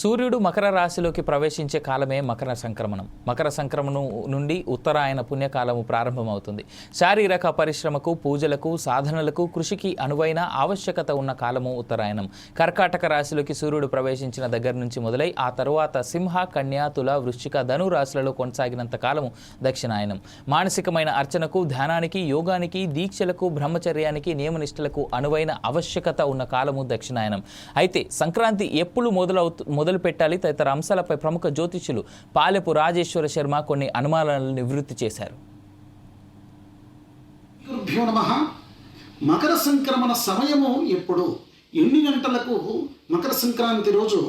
సూర్యుడు మకర రాశిలోకి ప్రవేశించే కాలమే మకర సంక్రమణం. మకర సంక్రమణం నుండి ఉత్తరాయణ పుణ్యకాలము ప్రారంభమవుతుంది. శారీరక పరిశ్రమకు పూజలకు సాధనలకు కృషికి అనువైన ఆవశ్యకత ఉన్న కాలము ఉత్తరాయణం. కర్కాటక రాశిలోకి సూర్యుడు ప్రవేశించిన దగ్గర నుంచి మొదలై ఆ తరువాత సింహ కన్య తుల వృశ్చిక ధను రాశులలో కొనసాగినంత కాలము దక్షిణాయనం. మానసికమైన అర్చనకు ధ్యానానికి యోగానికి దీక్షలకు బ్రహ్మచర్యానికి నియమనిష్టలకు అనువైన ఆవశ్యకత ఉన్న కాలము దక్షిణాయనం. అయితే సంక్రాంతి ఎప్పుడు మొదలవుతు మొదలు పెట్టాలి తదితర అంశాలపై ప్రముఖ జ్యోతిష్యులు పాలెపు రాజేశ్వర శర్మ కొన్ని అనుమానాలను నివృత్తి చేశారు. మకర సంక్రమణ సమయము ఎప్పుడు? ఎన్ని గంటలకు మకర సంక్రాంతి రోజు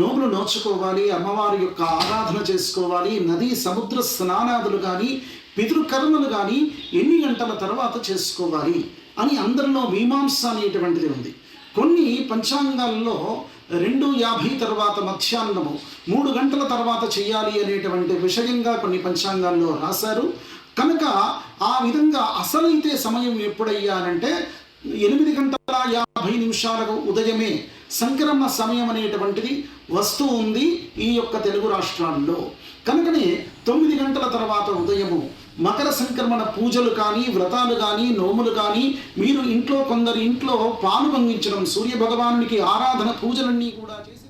నోములు నోచుకోవాలి అమ్మవారి యొక్క ఆరాధన చేసుకోవాలి నది సముద్ర స్నానాదులు కానీ పితృకర్మలు కానీ ఎన్ని గంటల తర్వాత చేసుకోవాలి అని అందరిలో మీమాంస అనేటువంటిది ఉంది. కొన్ని పంచాంగాల్లో రెండు యాభై తర్వాత మధ్యాహ్నము మూడు గంటల తర్వాత చేయాలి అనేటువంటి విషయంగా కొన్ని పంచాంగాల్లో రాశారు. కనుక ఆ విధంగా అసలైతే సమయం ఎప్పుడయ్యానంటే ఎనిమిది గంటల యాభై నిమిషాలకు ఉదయమే సంక్రమణ సమయం అనేటువంటిది వస్తూ ఉంది ఈ యొక్క తెలుగు రాష్ట్రాల్లో. కనుకనే తొమ్మిది గంటల తర్వాత ఉదయము మకర సంక్రమణ పూజలు కానీ వ్రతాలు కానీ నోములు కానీ మీరు ఇంట్లో కొందరు ఇంట్లో పాలు పొంగించడం సూర్య భగవానునికి ఆరాధన పూజలన్నీ కూడా చేసి